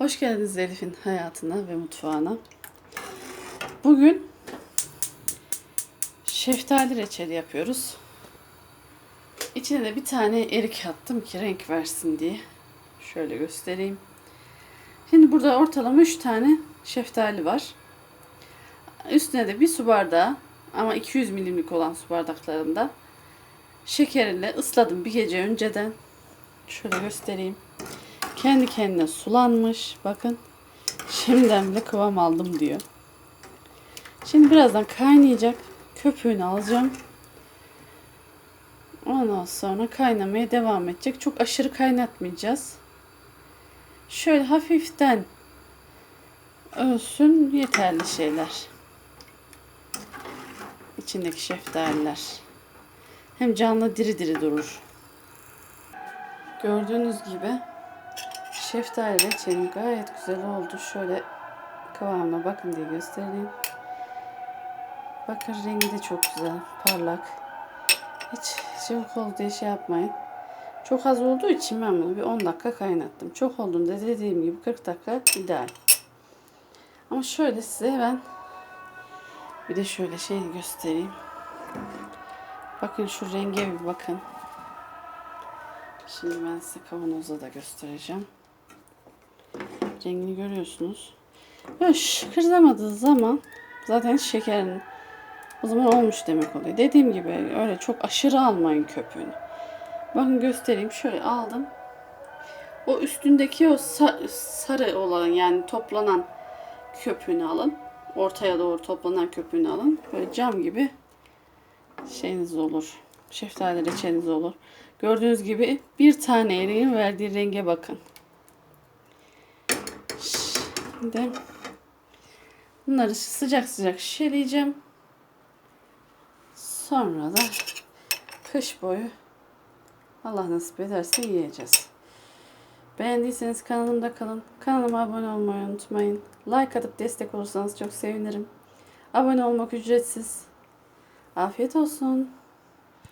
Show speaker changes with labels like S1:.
S1: Hoş geldiniz Elif'in hayatına ve mutfağına. Bugün şeftali reçeli yapıyoruz. İçine de bir tane erik attım ki renk versin diye. Şöyle göstereyim. Şimdi burada ortalama 3 tane şeftali var. Üstüne de bir su bardağı ama 200 milimlik olan su bardaklarında şekeriyle ısladım bir gece önceden. Şöyle göstereyim. Kendi kendine sulanmış. Bakın. Şimdiden bile kıvam aldım diyor. Şimdi birazdan kaynayacak. Köpüğünü alacağım. Ondan sonra kaynamaya devam edecek. Çok aşırı kaynatmayacağız. Şöyle hafiften ölsün yeterli şeyler. İçindeki şeftaliler. Hem canlı diri diri durur. Gördüğünüz gibi şeftali reçelim gayet güzel oldu. Şöyle kıvamına bakın diye göstereyim. Bakın rengi de çok güzel, parlak. Hiç çabuk oldu diye şey yapmayın. Çok az olduğu için ben bunu bir 10 dakika kaynattım. Çok olduğunda dediğim gibi 40 dakika ideal. Ama şöyle size ben bir de şöyle şey göstereyim. Bakın şu renge bir bakın. Şimdi ben size kavanozda da göstereceğim. Rengini görüyorsunuz. Böyle şıkırdamadığı zaman zaten şekerin o zaman olmuş demek oluyor. Dediğim gibi öyle çok aşırı almayın köpüğünü. Bakın göstereyim. Şöyle aldım. O üstündeki o sa- sarı olan yani toplanan köpüğünü alın. Ortaya doğru toplanan köpüğünü alın. Böyle cam gibi şeyiniz olur. Şeftali reçeliniz olur. Gördüğünüz gibi bir tane eriğin verdiği renge bakın. Şimdi bunları sıcak sıcak şişeleyeceğim. Sonra da kış boyu Allah nasip ederse yiyeceğiz. Beğendiyseniz kanalımda kalın. Kanalıma abone olmayı unutmayın. Like atıp destek olursanız çok sevinirim. Abone olmak ücretsiz. Afiyet olsun.